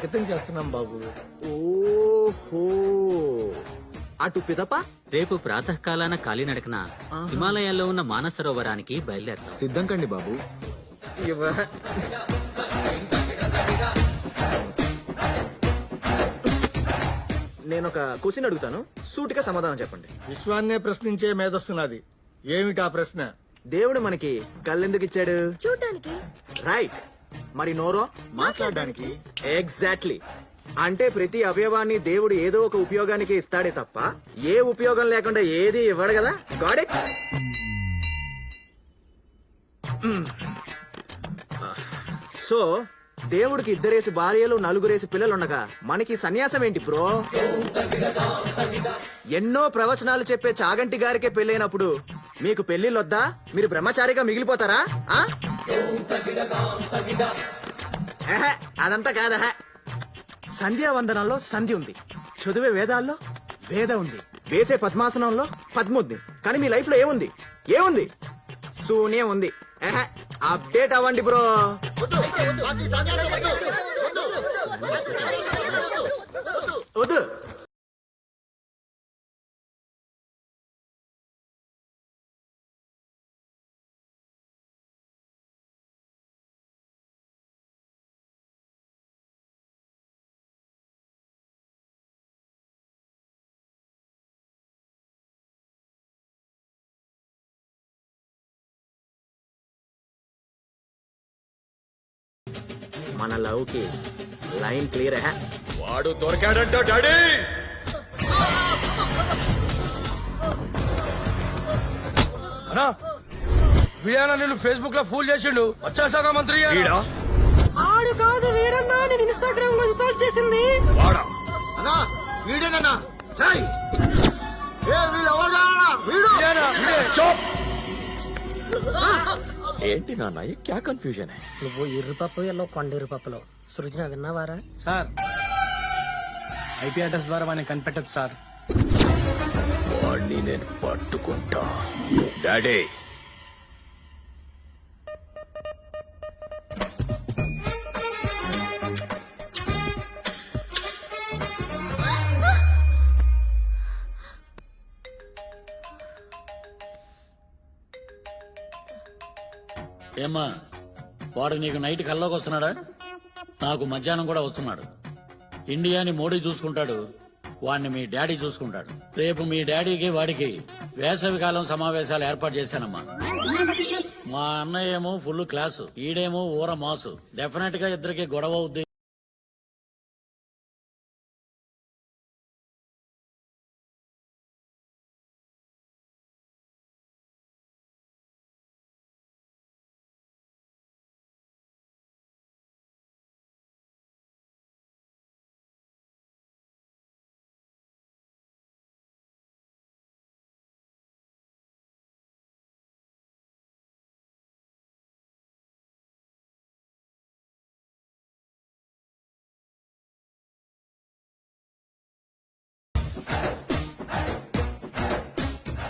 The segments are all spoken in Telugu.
వ్యక్తం చేస్తున్నాం బాబు. ఓహో. అటు పిదప? రేపు ప్రాతకాలాన కాలినడకన హిమాలయాల్లో ఉన్న మానసరోవరానికి బయలుదేరతాం. సిద్ధం కండి బాబు. నేను ఒక క్వశ్చన్ అడుగుతాను. సూటిగా సమాధానం చెప్పండి. విశ్వాన్నే ప్రశ్నించే మేధస్సున్నది ఏమిటా ప్రశ్న? దేవుడు మనకి కళ్ళెందుకు ఇచ్చాడు? చూడటానికి రైట్. మరి నోరో మాట్లాడడానికి ఎగ్జాక్ట్లీ అంటే ప్రతి అవయవాన్ని దేవుడు ఏదో ఒక ఉపయోగానికి ఇస్తాడే తప్ప ఏ ఉపయోగం లేకుండా ఏది ఇవ్వడు కదా? God it. సో దేవుడికి ఇద్దరేసి భార్యలు నలుగురేసి పిల్లలు ఉండగా మనకి సన్యాసం ఏంటి బ్రో? ఎన్నో ప్రవచనాలు చెప్పే చాగంటి గారికే పెళ్ళైనప్పుడు మీకు పెళ్ళిళ్ళొద్దా మీరు బ్రహ్మచారిగా మిగిలిపోతారా? ఆ? అదంతా కాదహ. సంధ్యావందనంలో సంధి ఉంది. చదివే వేదాల్లో వేద ఉంది. వేసే పద్మాసనంలో పద్మ ఉంది. కానీ మీ లైఫ్లో ఏముంది? ఏముంది? సూనే ఉంది. అప్డేట్ అవ్వండి బ్రో. వద్దు. మన లవ్కి లైన్ క్లియర్ హే. వాడు దొరికాడంట డాడీ! అన్నా వీడియో నేను ఫేస్బుక్లో ఫూల్ చేసిండు. వచ్చేసాక మంత్రి వీడా? ఆడు కాదు వీడన్నా నేను ఇన్స్టాగ్రామ్లో ఇన్స్టాల్ చేసింది. వాడా? అన్నా వీడేనన్నా. రాయ్ ఏ వీళ్ళు ఎవరు కావాలా? వీడు. చోప్ ఏంటి నాన్న? ఏ క్యా కన్ఫ్యూజన్ నువ్వు ఇరుపప్పు ఎల్లో కొండ ఇరుపప్పులో సృజన విన్నావారా? సార్. ఐపీ అడ్రస్ ద్వారా వాడిని కనిపెట్టచ్చు సార్. వాడిని నేను పట్టుకుంటా. డాడీ ఏమ్మా వాడు నీకు నైట్ కల్లోకి వస్తున్నాడా? నాకు మధ్యాహ్నం కూడా వస్తున్నాడు. ఇండియాని మోడీ చూసుకుంటాడు వాణ్ణి మీ డాడీ చూసుకుంటాడు. రేపు మీ డాడీకి వాడికి వేసవి కాలం సమావేశాలు ఏర్పాటు చేశానమ్మా. మా అన్నయ్య ఏమో ఫుల్ క్లాసు ఈడేమో ఊర మాసు డెఫినెట్గా ఇద్దరికి గొడవ అవుద్ది.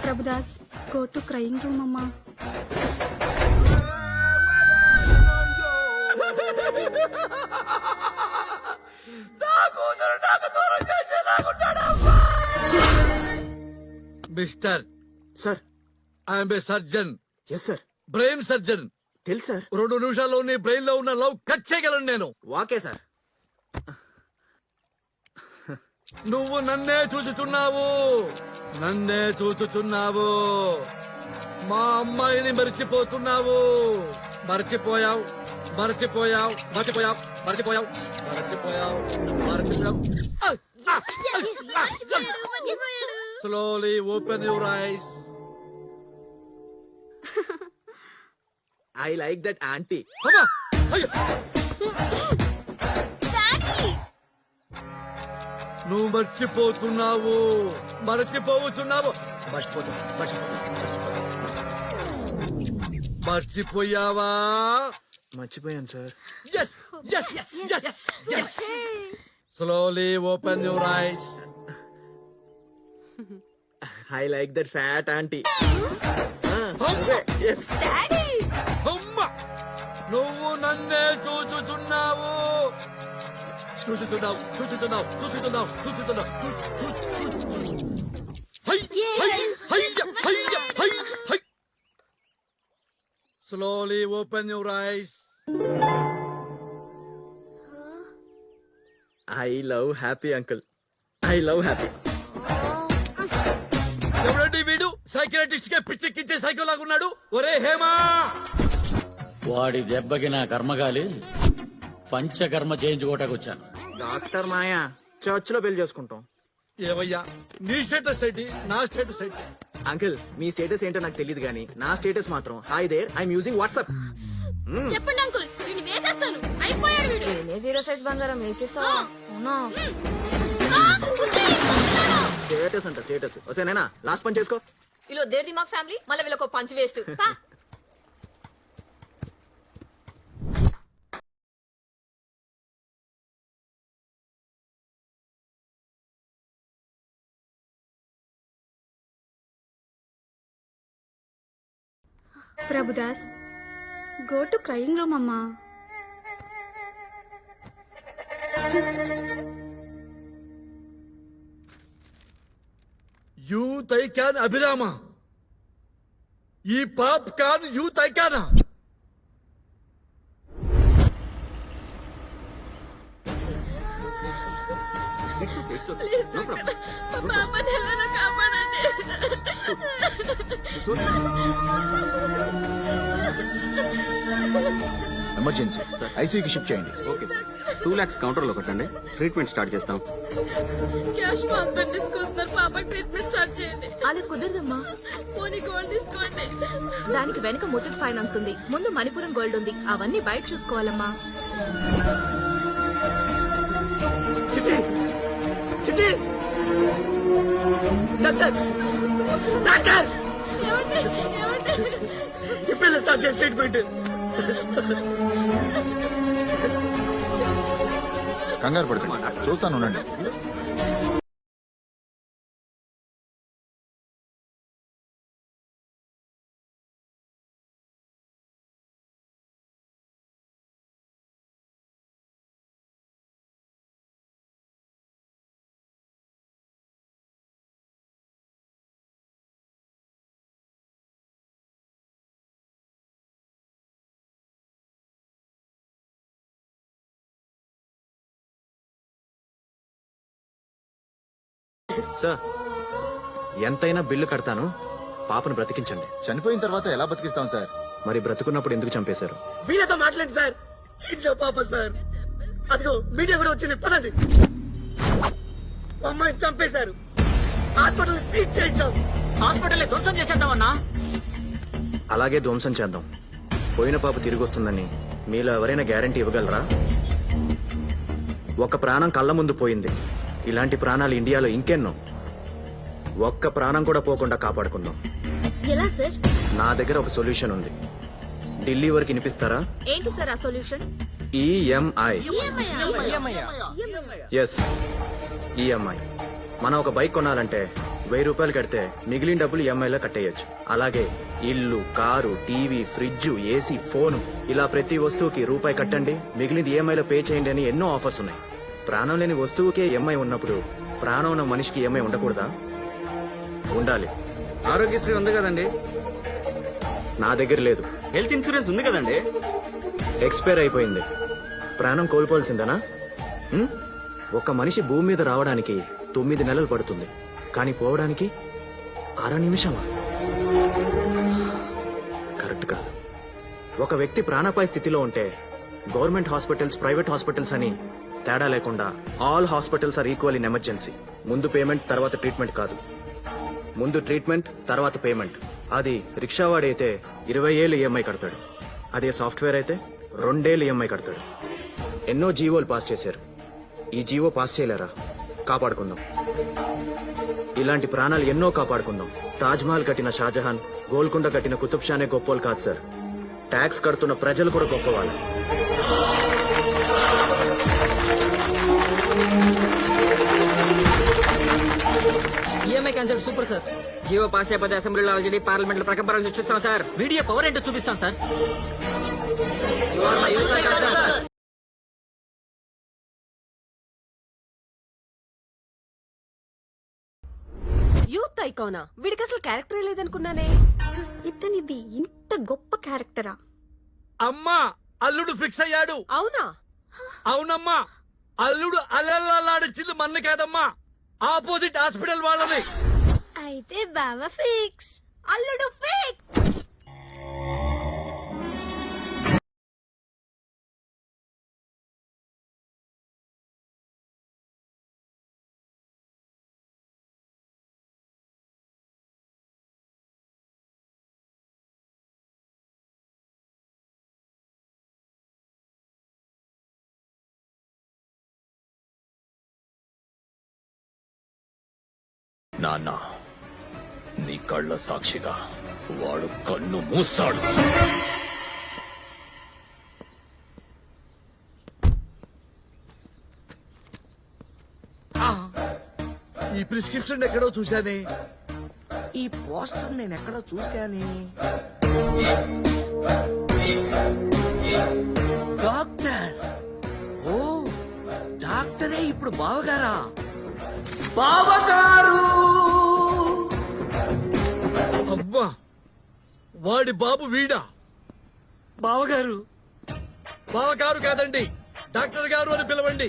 Prabhudas go to crying room అమ్మా mister sir I'm a surgeon yes sir brain surgeon తెలుసు సార్ రెండు నిమిషాల్లో నీ బ్రెయిన్లో ఉన్న లవ్ కట్ చేయగలను నేను. వాకే సార్ నువ్వు నన్నే చూచుచున్నావు. నన్నే చూచుచున్నావు. మా అమ్మాయిని మర్చిపోతున్నావు. మర్చిపోయావు. మర్చిపోయావు. మర్చిపోయావు. మర్చిపోయావు. మర్చిపోయావు. మర్చిపోయావు. Slowly open your eyes I like that aunty నువ్వు మర్చిపోతున్నావు. మర్చిపోతున్నావు. మర్చిపోయావా? మర్చిపోయాను sir. Yes yes yes yes slowly open your eyes I like that fat aunty yes నువ్వు నన్నే చూచుచున్నావు చూచుతున్నావు చూచుతున్నావు చూచుతున్నావు చూచుతున్నావు slowly open your eyes I love happy uncle I love happy ఎవరండి వీడు? సైకియాట్రిస్ట్గా పిచ్చెక్కించే సైకిల్ లాగున్నాడు ఒరే హేమా! వాడి దెబ్బకి నా కర్మగాలి పంచకర్మ చేయించుకోవటానికి వచ్చాను. డాక్టర్ మాయా చర్చ్లో పెళ్ళి చేసుకుంటాం. ఏవయ్యా నీ స్టేటస్ ఏంటి? నా స్టేటస్ ఏంటి? అంకుల్ మీ స్టేటస్ ఏంటో నాకు తెలియదు కానీ నా స్టేటస్ మాత్రం hi there I'm using WhatsApp చెప్పండి అంకుల్ వీడిని వేసేస్తాను. అయిపోయాడు వీడు. ఏ జీరో సైజ్ బంగారం వేసేస్తావా? అవునా. స్టేటస్ అంట స్టేటస్ వసేనేనా లాస్ట్ పని చేసుకో. ఇలా దేర్ దిమాగ్ ఫ్యామిలీ మళ్ళీ వీళ్ళకి punch waste Prabhudas go to crying room అమ్మా యూత్ ఐకాన్ అభిరామ. ఈ పాప్ కాన్ యూత్ ఐకానా ఎమర్జెన్సీ ఐసీయూకి షిఫ్ట్ చేయండి. ఓకే సార్ టూ లాక్స్ కౌంటర్లో కొట్టండి. ట్రీట్మెంట్ స్టార్ట్ చేస్తాం. క్యాష్ మా హస్బెండ్ తీసుకొస్తున్నారు. పాప ట్రీట్మెంట్ స్టార్ట్ చేయండి. అలా కుదరదమ్మా. పోనీ గోల్డ్ తీసుకోండి. దానికి వెనక ముత్తూట్ ఫైనాన్స్ ఉంది. ముందు మణిపురం గోల్డ్ ఉంది. అవన్నీ బయట చూసుకోవాలమ్మా. చిట్టి చిట్టి డాక్టర్ డాక్టర్ ఇప్పుడు స్టార్ట్ చేయండి ట్రీట్మెంట్ కంగారు పడకండి. చూస్తాను ఉండండి. సార్ ఎంతైనా బిల్లు కడతాను. పాపను బ్రతికించండి. చనిపోయిన తర్వాత ఎలా బతికిస్తాం సార్? మరి బ్రతుకున్నప్పుడు ఎందుకు చంపేశారు? వీళ్ళతో మాట్లాడండి సార్. ఇంట్లో పాప సార్. అదిగో మీడియా కూడా వచ్చింది. పదండి. అమ్మాయిని చంపేశారు. హాస్పిటల్ సీజ్ చేస్తాం హాస్పిటల్ ధ్వంసం చేసేద్దామన్నా అలాగే ధ్వంసం చేద్దాం. పోయిన పాప తిరిగి వస్తుందని మీలో ఎవరైనా గ్యారంటీ ఇవ్వగలరా? ఒక ప్రాణం కళ్ళ ముందు పోయింది. ఇలాంటి ప్రాణాలు ఇండియాలో ఇంకెన్నో. ఒక్క ప్రాణం కూడా పోకుండా కాపాడుకుందాం. ఎలా సార్? నా దగ్గర ఒక సొల్యూషన్ ఉంది. ఢిల్లీ వరకు వినిపిస్తారా? ఏంటి సార్ ఆ సొల్యూషన్? ఈఎంఐ. Yes EMI. మనం ఒక బైక్ కొనాలంటే వెయ్యి రూపాయలు కడితే మిగిలిన డబ్బులు ఈఎంఐలో కట్టేయచ్చు. అలాగే ఇల్లు car TV fridge AC phone ఇలా ప్రతి వస్తువుకి రూపాయి కట్టండి. మిగిలినది ఈఎంఐలో పే చేయండి అని ఎన్నో ఆఫర్స్ ఉన్నాయి. ప్రాణం లేని వస్తువుకే ఈఎంఐ ఉన్నప్పుడు ప్రాణం ఉన్న మనిషికి ఈఎంఐ ఉండకూడదా? ఉండాలి. ఆరోగ్యశ్రీ ఉంది కదండి? నా దగ్గర లేదు. హెల్త్ ఇన్సూరెన్స్ ఉంది కదండి? ఎక్స్పైర్ అయిపోయింది. ప్రాణం కోల్పోవాల్సిందేనా? ఒక మనిషి భూమి మీద రావడానికి తొమ్మిది నెలలు పడుతుంది. కానీ పోవడానికి అర నిమిషమా? కరెక్ట్ కాదు. ఒక వ్యక్తి ప్రాణాపాయ స్థితిలో ఉంటే గవర్నమెంట్ హాస్పిటల్స్ ప్రైవేట్ హాస్పిటల్స్ అని తేడా లేకుండా all hospitals are equal in emergency ముందు పేమెంట్ తర్వాత ట్రీట్మెంట్ కాదు. ముందు ట్రీట్మెంట్ తర్వాత పేమెంట్ అది రిక్షావాడైతే ఇరవై ఏళ్ళు ఈఎంఐ కడతాడు. అదే సాఫ్ట్వేర్ అయితే రెండేళ్ళు ఈఎంఐ కడతాడు. ఎన్నో జీవోలు పాస్ చేశారు. ఈ జీవో పాస్ చేయలేరా? కాపాడుకుందాం. ఇలాంటి ప్రాణాలు ఎన్నో కాపాడుకుందాం. తాజ్ మహల్ కట్టిన షాజహాన్ గోల్కొండ కట్టిన కుతుబ్ షానే గొప్పోలు కాదు సార్. ట్యాక్స్ కడుతున్న ప్రజలు కూడా గొప్పవాళ్ళు. Super sir. జీవో పాస్ అయిపోతే అసెంబ్లీలో ఆల్రెడీ పార్లమెంట్లో ప్రకంపరం చూపిస్తాం సార్. మీడియా పవర్ ఏంటో చూపిస్తాం సార్. యూత్ ఐకోనా వీడికి అసలు క్యారెక్టర్ లేదనుకున్నానే. ఇతనిది ఇంత గొప్ప క్యారెక్టరా అమ్మా అల్లుడు ఫిక్స్ అయ్యాడు. అవునా? అవునమ్మా అల్లుడు అల్లల్లాడిచ్చింది మన్ను కాదమ్మా. ఆపోజిట్ హాస్పిటల్ వాళ్ళని. అయితే బావ ఫిక్స్. అల్లుడు ఫేక్ నాన్న నీ కళ్ళ సాక్షిగా వాడు కన్ను మూస్తాడు. ఈ ప్రిస్క్రిప్షన్ ఎక్కడో చూశానే. ఈ పోస్టర్ నేను ఎక్కడో చూశానే. డాక్టర్. ఓ డాక్టరే ఇప్పుడు బావగారా. బావగారు వాడి బాబు వీడా? బావగారు. బావగారు కాదండి డాక్టర్ గారు అని పిలవండి.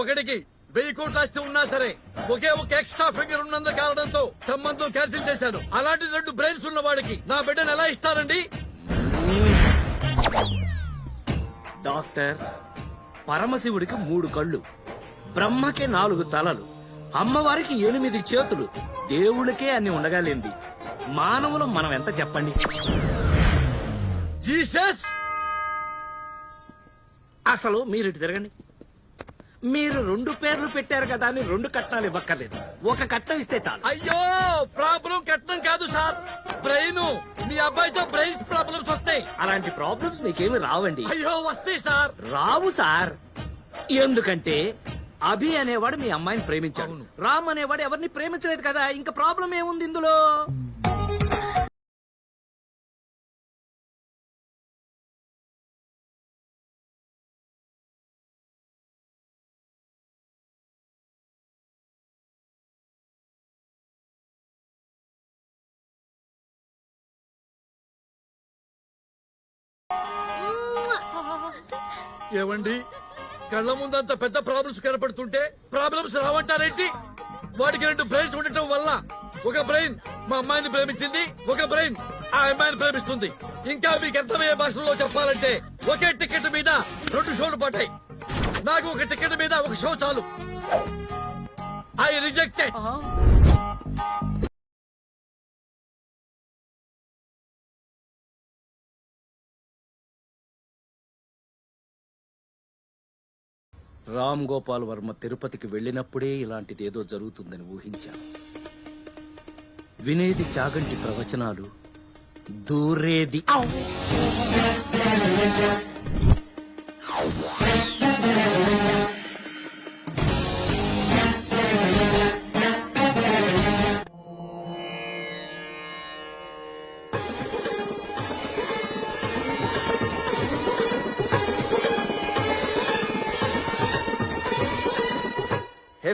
ఒకటికి వెయ్యి కోట్ల ఆస్తి ఉన్నా సరే ఒకే ఒక ఎక్స్ట్రా ఫిగర్ ఉన్నందు కారణంతో సంబంధం క్యాన్సిల్ చేశాను అలాంటి రెండు బ్రెయిన్స్ ఉన్న వాడికి నా బిడ్డను ఎలా ఇస్తారండి? డాక్టర్ పరమశివుడికి మూడు కళ్ళు బ్రహ్మకి నాలుగు తలలు అమ్మవారికి ఎనిమిది చేతులు దేవుళ్ళకే అన్ని ఉండగాలేంది. మానవులు మనం ఎంత చెప్పండి? జీసస్! అసలు మీరు ఇటు తిరగండి. మీరు రెండు పేర్లు పెట్టారు కదా అని రెండు కట్నాలు ఇవ్వక్కర్లేదు. ఒక కట్నం ఇస్తే చాలు. అయ్యో ప్రాబ్లం కట్టడం కాదు సార్. బ్రెయిన్. మీ అబ్బాయితో బ్రెయిన్స్ ప్రాబ్లమ్స్ వస్తాయి. అలాంటి ప్రాబ్లమ్స్ మీకేమి రావండి. అయ్యో వస్తాయి సార్. రావు సార్. ఎందుకంటే అభి అనేవాడు మీ అమ్మాయిని ప్రేమించాడు. రామ్ అనేవాడు ఎవరిని ప్రేమించలేదు కదా ఇంకా ప్రాబ్లం ఏముంది ఇందులో? ఏమండి కళ్ళ ముందంత పెద్ద ప్రాబ్లమ్స్ కనపడుతుంటే ప్రాబ్లమ్స్ రావంటారేంటి? వాడికి రెండు బ్రెయిన్స్ ఉండటం వల్ల ఒక బ్రెయిన్ మా అమ్మాయిని ప్రేమించింది ఒక బ్రెయిన్ ఆ అమ్మాయిని ప్రేమిస్తుంది. ఇంకా మీకు అర్థమయ్యే భాషలో చెప్పాలంటే ఒకే టికెట్ మీద రెండు షోలు పడ్డాయి. నాకు ఒక టికెట్ మీద ఒక షో చాలు. ఐ రిజెక్టెడ్ రామ్ గోపాల్ వర్మ తిరుపతికి వెళ్ళినప్పుడే ఇలాంటిది ఏదో జరుగుతుందని ఊహించాను. వినేది చాగంటి ప్రవచనాలు దూరేది.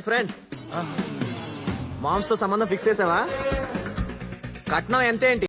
ఫ్రెండ్ మామ్స్తో సంబంధం ఫిక్స్ చేసావా? కట్నం ఎంతేంటి?